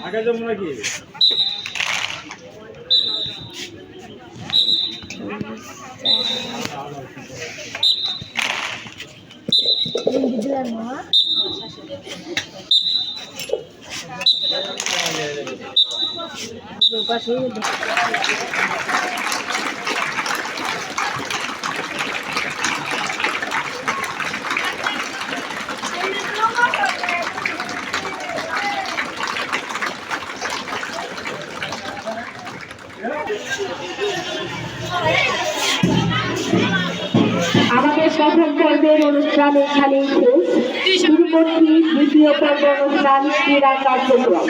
আগে যাব নাকি দিলাম মা পাশে আমাদের প্রথম পর্বের অনুষ্ঠান এখানেই শেষ। পূর্ববর্তী দ্বিতীয় পর্ব অনুষ্ঠান ক্রীড়া কার্যক্রম।